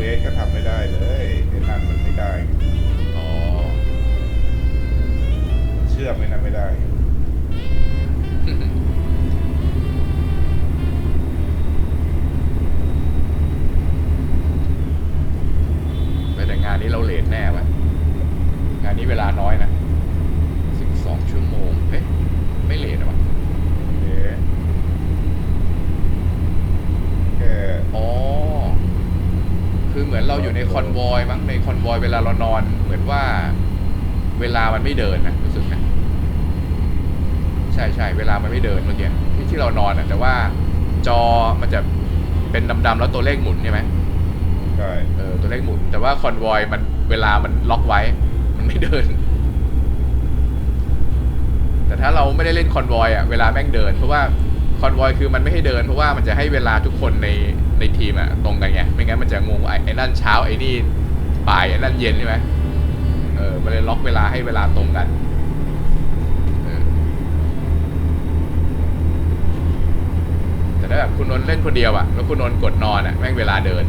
เควสก็ทำไม่ได้เลยไอ้นั่นมันไม่ได้ อ๋อ เชื่อมไม่นั่นไม่ได้ ไปแต่งานนี้เราเลทแน่วะงานนี้เวลาน้อยนะสิบสองชั่วโมง เอ๊ะ ไม่เลทหรอวะเอ๊ะแค่อ๋อ คือเหมือนเราอยู่ในคอนวอยมั้งในคอนวอยเวลาเรานอน เหมือนว่าเวลามันไม่เดินนะรู้สึกนะใช่ใช่เวลามันไม่เดินเมื่อกี้ที่ที่เรานอนอะแต่ว่าจอมันจะเป็นดำๆแล้วตัวเลขหมุนใช่ไหมใช่เออตัวเลขหมุน แต่ว่าคอนวอยมันเวลามันล็อกไว้ มันไม่เดิน แต่ถ้าเราไม่ได้เล่นคอนวอยอะเวลาแม่งเดินเพราะว่า คอนวอยคือมันไม่ให้เดินเพราะว่ามันจะให้เวลาทุกคนในในทีมอะตรงกันไงไม่งั้นมันจะงงว่าไอ้ไอ้นั่นเช้าไอ้นี่บ่ายไอ้นั่นเย็นใช่ไหมเออมันเลยล็อกเวลาให้เวลาตรงกันแต่ถ้าแบบคุณนนท์เล่นคนเดียวอะแล้วคุณนนท์กดนอนอะแม่งเวลาเดิน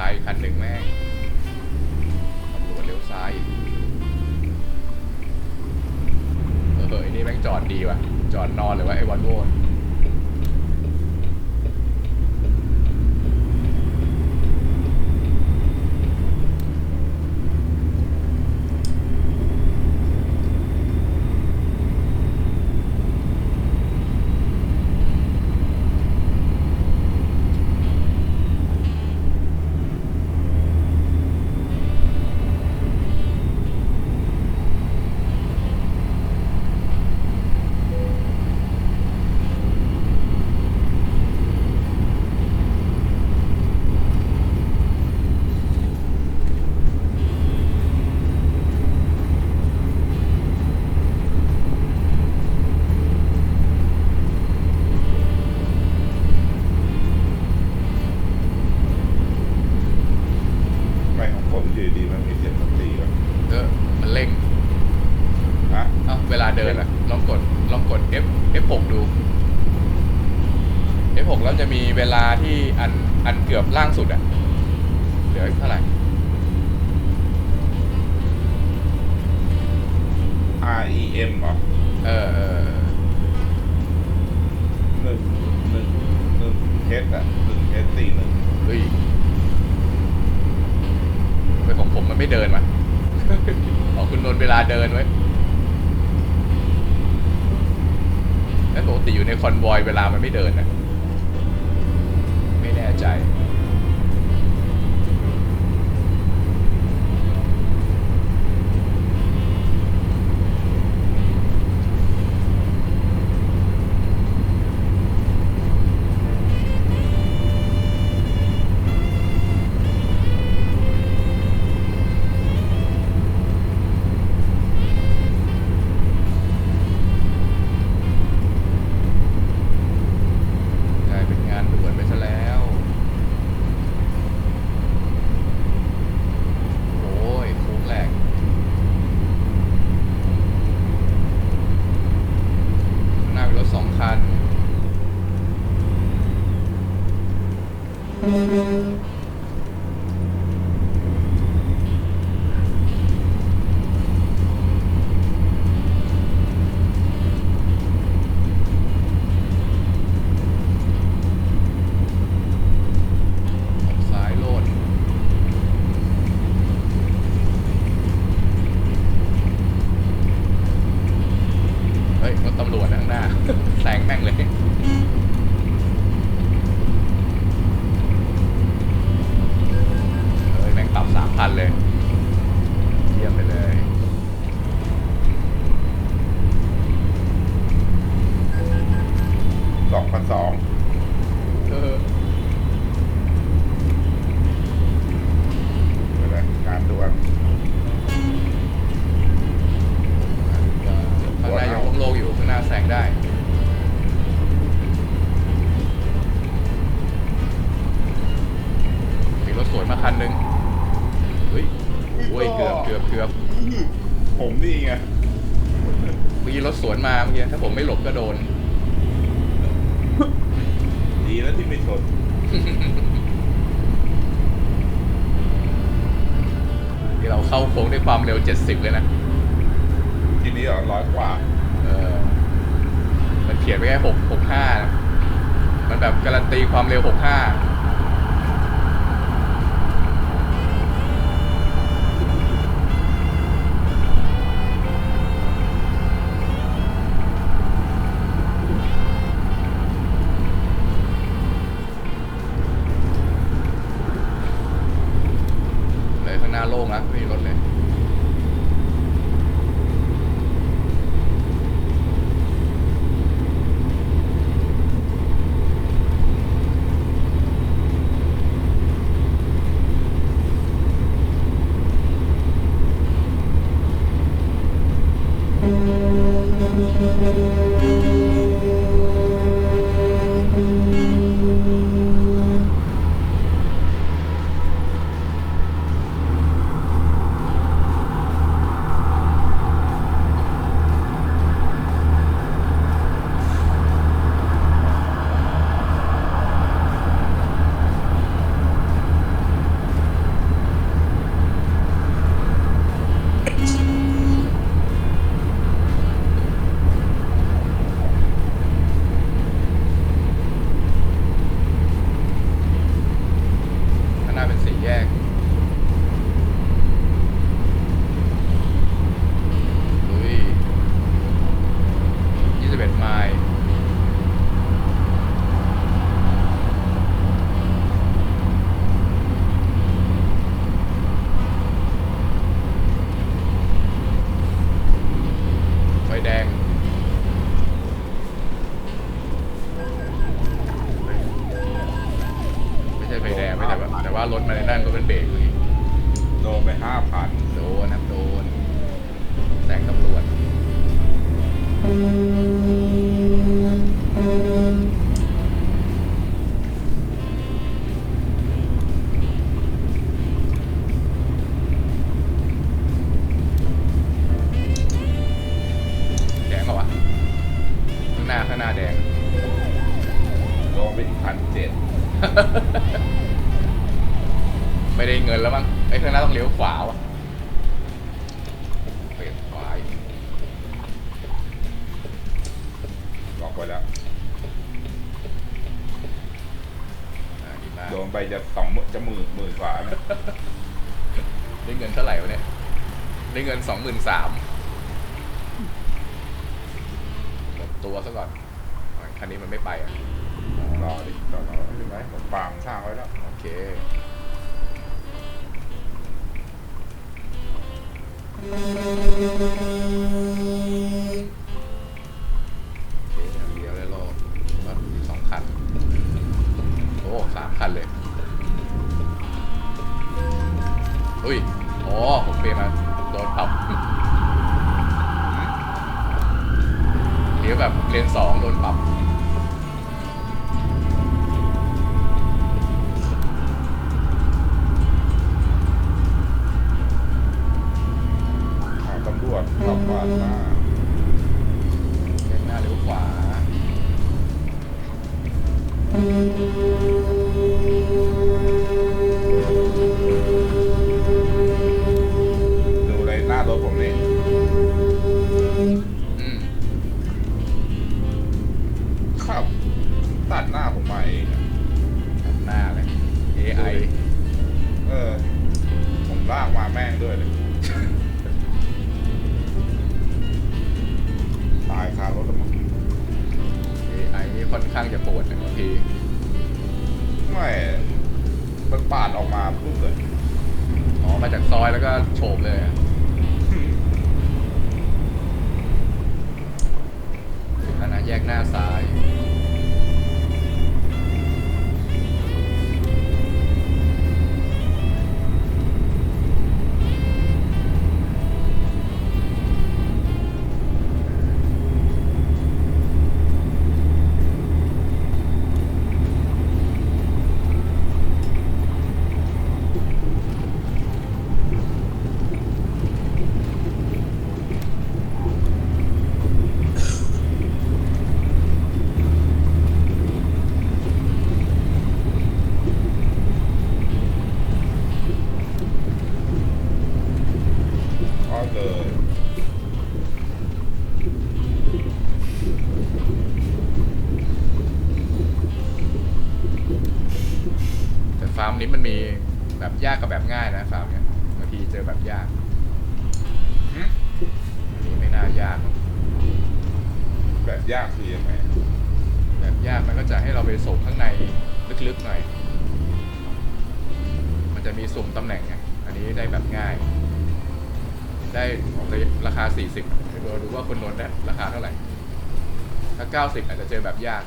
ซ้ายคันหนึ่งแม่งตำรวจเลี้ยวซ้ายเออไอ้นี่แม่งจอดดีว่ะ จอดนอนเลยว่าไอ้วันโวะไปของผมอยู่ดีมันมีเสียงดนตรีวะ เออ มันเร่ง ฮะ เอ้าเวลาเดินอะลองกด ลองกด F F6 ดู F6 แล้วจะมี เวลาที่อันอันเกือบล่างสุดอะเหลือเท่าไหร่ R E M เหรอเออเออหนึ่งหนึ่งหนึ่งเทสอะหนึ่งเทสสี่หนึ่งเฮ้ยทำไมของผมมันไม่เดินวะเอาคุณนนท์เวลาเดินไว้แล้วปกติอยู่ในคอนวอยเวลามันไม่เดินนะไม่แน่ ใจ อ้ยเกือบเกือบเกือบผมนี่ไงเมื่อกี้รถสวนมาเมื่อกี้ถ้าผมไม่หลบก็โดน ดีแล้วที่ไม่ชนที่เราเข้าโค้งด้วยความเร็ว 70 เลยนะ ทีนี้เหรอร้อยกว่า เออ มันเขียนไว้แค่6 65 นะ มันแบบการันตีความเร็ว 65 ข้ รถมาในนั่นก็เป็นเบรกเลยโดนไปห้าพันโดนครับโดนแสงตำรวจแดงเหรอวะข้างหน้าข้างหน้าแดงโดนไปอีกพันเจ็ด ไม่ได้เงินแล้วมั้งไอ้ข้างหน้าต้องเลี้ยวขวาวะเปลี่ยนขวาอีกล็อกไว้แล้วอ่าดีมากโดนไปจะสองหมื่นจะหมื่นหมื่นกว่านะได้เงินเท่าไหร่วะเนี่ยได้เงินสองหมื่นสามหมดตัวซะก่อนอะคันนี้มันไม่ไปอะรอดิรอรอใช่ไหมผมปางสร้างไว้แล้ว โอเค ลากมาแม่งด้วยเลยตายคารถแล้วมั้ง AI นี่ค่อนข้างจะปวดนะบางทีไม่ มันปาดออกมาปุ๊บเลย อ๋อ มาจากซอยแล้วก็โฉบเลยอะถึงแล้วนะแยกหน้าซ้าย แต่ฟาร์มนี้มันมีแบบยากกับแบบง่ายนะฟาร์มเนี่ยบางทีเจอแบบยากนี่ไม่น่ายาก แบบยากคือยังไงแบบยากมันก็จะให้เราไปส่งข้างในลึกๆหน่อย มันจะมีสุ่มตำแหน่งไงอันนี้ได้แบบง่าย ได้ราคา 40ไปดูดูว่าคนนนได้ราคาเท่าไหร่ ถ้า 90 อาจจะเจอแบบยาก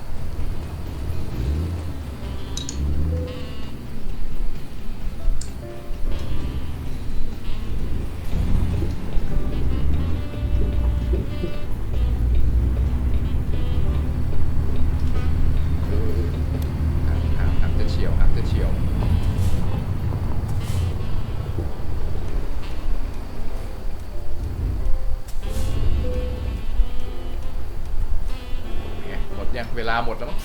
ยังเวลาหมดแล้วมั้ง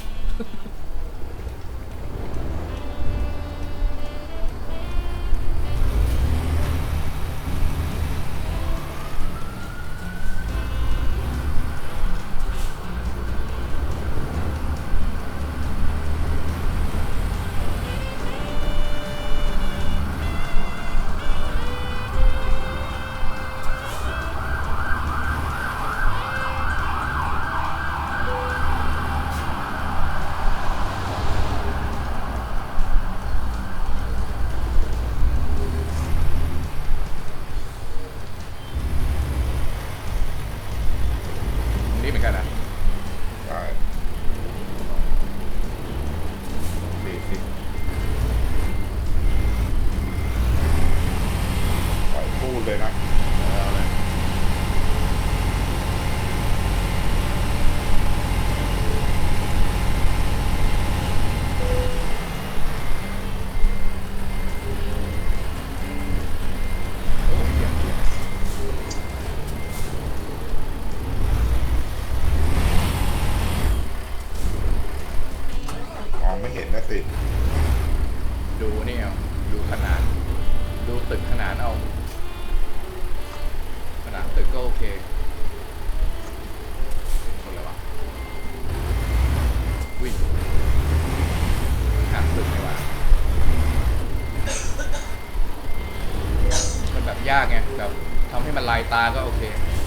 ายตาก็โอเค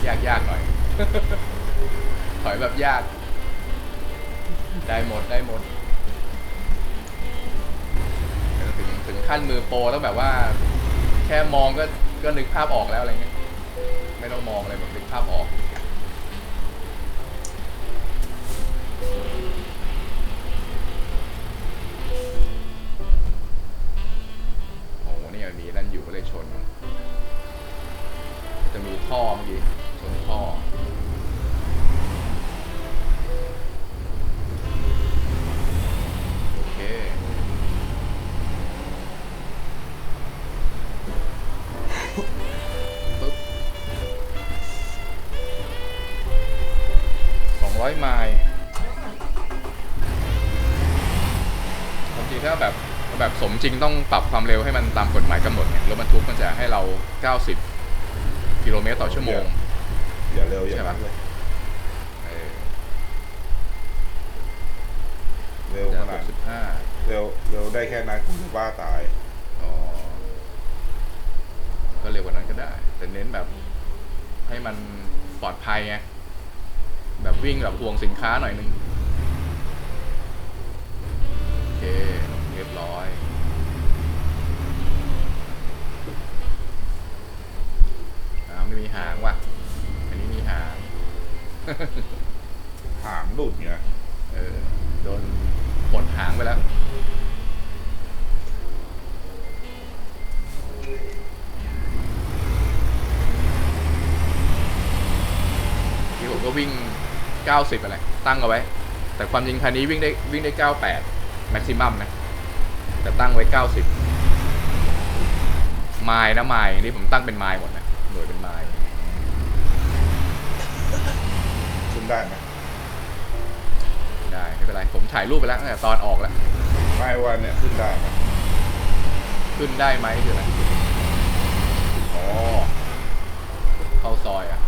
ยากยากหน่อย ถอยแบบยาก ได้หมดได้หมด ถึงถึงขั้นมือโปรต้องแบบว่า แค่มองก็ก็นึกภาพออกแล้วอะไรเงี้ย ไม่ต้องมองอะไรแบบนึกภาพออก บางทีถ้าแบบแบบสมจริงต้องปรับความเร็วให้มันตามกฎหมายกำหนดเนี่ยรถบรรทุกมันจะให้เรา 90 กิโลเมตรต่อชั่วโมง อย่าเร็วอย่าใช่ปะนั้นเลยเออเร็วจะขนาด65เร็วเร็วได้แค่นั้นคุณจะบ้าตาย อ๋อ ก็เร็วกว่านั้นก็ได้ แต่เน้นแบบให้มันปลอดภัยไง แบบวิ่งแบบห่วงสินค้าหน่อยนึง โอ เคเรียบร้อยอ่าไม่มีหางว่ะ อันนี้มีหาง หางหลุดเนี่ยเออโดนปลดหางไปแล้ว ที่ผมก็วิ่ง 90อะไรตั้งเอาไว้ แต่ความจริงคันนี้วิ่งได้วิ่งได้ 98 แม็กซิมัมนะ แต่ตั้งไว้ 90 ไมล์นะไมล์นี่ผมตั้งเป็นไมล์หมดนะหน่วยเป็นไมล์ขึ้นได้ไหมได้ไม่เป็นไรผมถ่ายรูปไปแล้วตั้งแต่ตอนออกแล้ว ไม่ว่าเนี่ยขึ้นได้ไหมขึ้นได้ไหมคืออะไรอ๋อเข้าซอยอะ